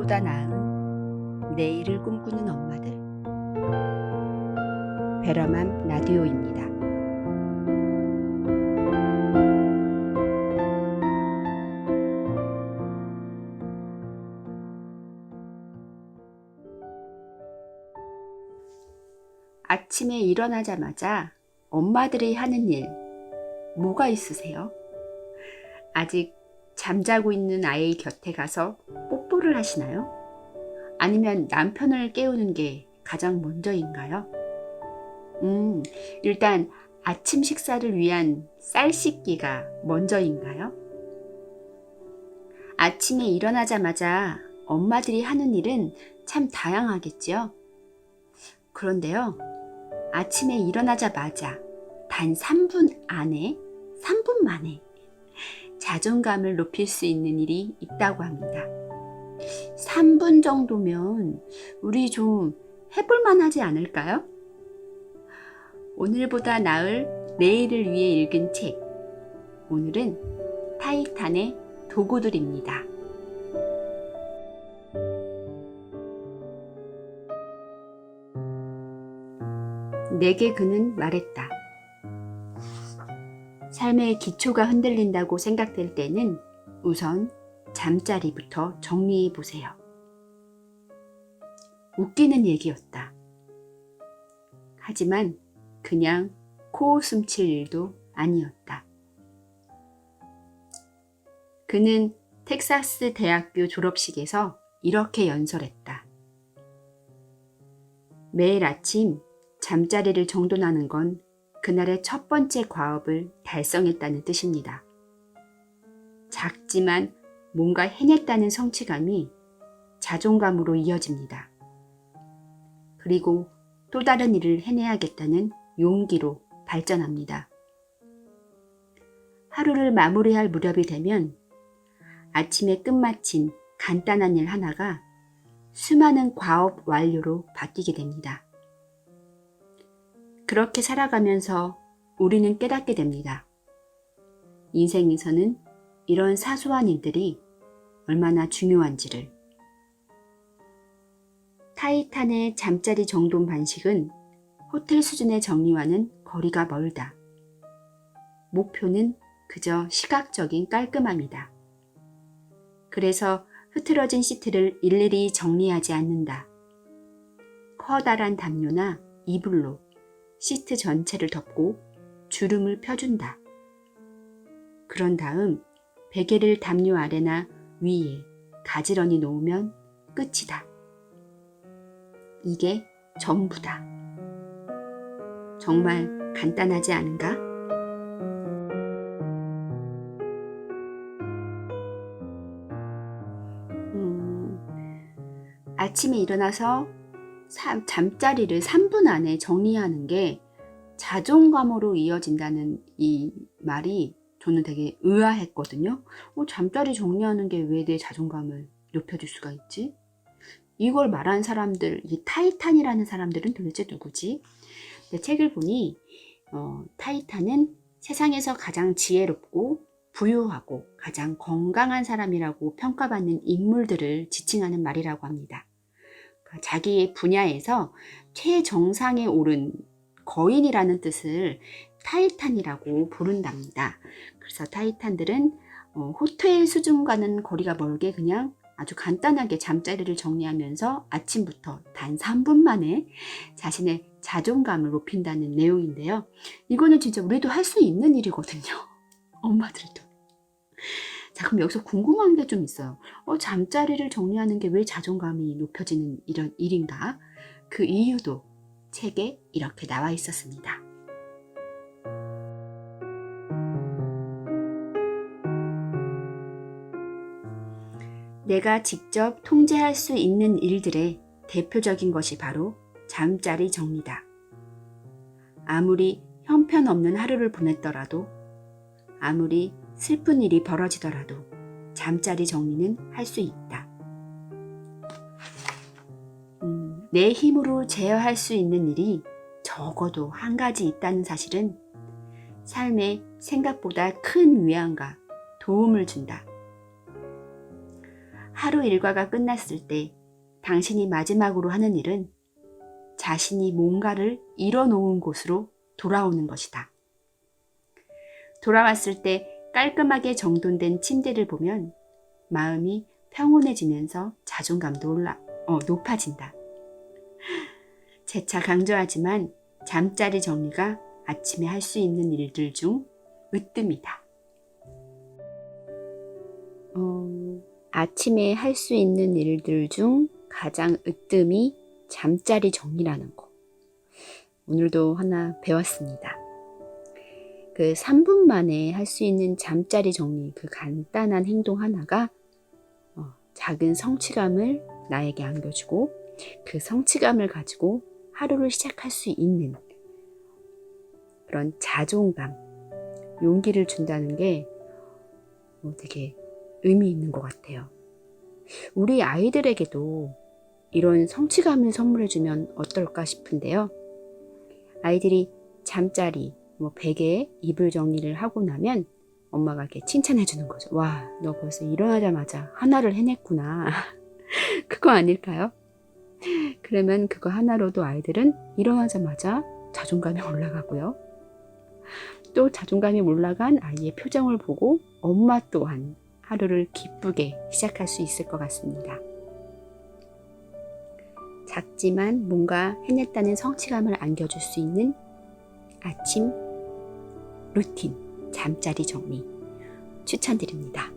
오늘보다 나은 내일을 꿈꾸는 엄마들. 베러맘 라디오입니다. 아침에 일어나자마자 엄마들이 하는 일, 뭐가 있으세요? 아직 잠자고 있는 아이 곁에 가서 뽀뽀를 하시나요? 아니면 남편을 깨우는 게 가장 먼저인가요? 음, 일단 아침 식사를 위한 쌀 씻기가 먼저인가요? 아침에 일어나자마자 엄마들이 하는 일은 참 다양하겠지요? 그런데요, 아침에 일어나자마자 단 3분 안에, 3분 만에 자존감을 높일 수 있는 일이 있다고 합니다. 3분 정도면 우리 좀 해볼만 하지 않을까요? 오늘보다 나을 내일을 위해 읽은 책. 오늘은 타이탄의 도구들입니다. 내게 그는 말했다. 삶의 기초가 흔들린다고 생각될 때는 우선 잠자리부터 정리해 보세요. 웃기는 얘기였다. 하지만 그냥 코웃음 칠 일도 아니었다. 그는 텍사스 대학교 졸업식에서 이렇게 연설했다. 매일 아침 잠자리를 정돈하는 건 그날의 첫 번째 과업을 달성했다는 뜻입니다. 작지만 뭔가 해냈다는 성취감이 자존감으로 이어집니다. 그리고 또 다른 일을 해내야겠다는 용기로 발전합니다. 하루를 마무리할 무렵이 되면 아침에 끝마친 간단한 일 하나가 수많은 과업 완료로 바뀌게 됩니다. 그렇게 살아가면서 우리는 깨닫게 됩니다. 인생에서는 이런 사소한 일들이 얼마나 중요한지를. 타이탄의 잠자리 정돈 반식은 호텔 수준의 정리와는 거리가 멀다. 목표는 그저 시각적인 깔끔함이다. 그래서 흐트러진 시트를 일일이 정리하지 않는다. 커다란 담요나 이불로 시트 전체를 덮고 주름을 펴준다. 그런 다음 베개를 담요 아래나 위에 가지런히 놓으면 끝이다. 이게 전부다. 정말 간단하지 않은가? 음, 아침에 일어나서 삼- 잠자리를 3분 안에 정리하는 게 자존감으로 이어진다는 이 말이 저는 되게 의아했거든요. 어, 잠자리 정리하는 게 왜 내 자존감을 높여줄 수가 있지? 이걸 말한 사람들, 이 타이탄이라는 사람들은 도대체 누구지? 내 책을 보니 어, 타이탄은 세상에서 가장 지혜롭고 부유하고 가장 건강한 사람이라고 평가받는 인물들을 지칭하는 말이라고 합니다. 그러니까 자기의 분야에서 최정상에 오른 거인이라는 뜻을 타이탄이라고 부른답니다. 그래서 타이탄들은 어, 호텔 수준과는 거리가 멀게 그냥 아주 간단하게 잠자리를 정리하면서 아침부터 단 3분 만에 자신의 자존감을 높인다는 내용인데요. 이거는 진짜 우리도 할 수 있는 일이거든요. 엄마들도. 자, 그럼 여기서 궁금한 게 좀 있어요. 어, 잠자리를 정리하는 게 왜 자존감이 높여지는 이런 일인가? 그 이유도 책에 이렇게 나와 있었습니다. 내가 직접 통제할 수 있는 일들의 대표적인 것이 바로 잠자리 정리다. 아무리 형편없는 하루를 보냈더라도, 아무리 슬픈 일이 벌어지더라도 잠자리 정리는 할 수 있다. 음, 내 힘으로 제어할 수 있는 일이 적어도 한 가지 있다는 사실은 삶에 생각보다 큰 위안과 도움을 준다. 하루 일과가 끝났을 때 당신이 마지막으로 하는 일은 자신이 뭔가를 이뤄놓은 곳으로 돌아오는 것이다. 돌아왔을 때 깔끔하게 정돈된 침대를 보면 마음이 평온해지면서 자존감도 올라, 어, 높아진다. 재차 강조하지만 잠자리 정리가 아침에 할 수 있는 일들 중 으뜸이다. 아침에 할 수 있는 일들 중 가장 으뜸이 잠자리 정리라는 거. 오늘도 하나 배웠습니다. 그 3분 만에 할 수 있는 잠자리 정리, 그 간단한 행동 하나가 어, 작은 성취감을 나에게 안겨주고 그 성취감을 가지고 하루를 시작할 수 있는 그런 자존감, 용기를 준다는 게 어, 되게 의미 있는 것 같아요. 우리 아이들에게도 이런 성취감을 선물해주면 어떨까 싶은데요. 아이들이 잠자리, 뭐 베개에 이불 정리를 하고 나면 엄마가 이렇게 칭찬해주는 거죠. 와, 너 벌써 일어나자마자 하나를 해냈구나. 그거 아닐까요? 그러면 그거 하나로도 아이들은 일어나자마자 자존감이 올라가고요. 또 자존감이 올라간 아이의 표정을 보고 엄마 또한 하루를 기쁘게 시작할 수 있을 것 같습니다. 작지만 뭔가 해냈다는 성취감을 안겨줄 수 있는 아침 루틴 잠자리 정리 추천드립니다.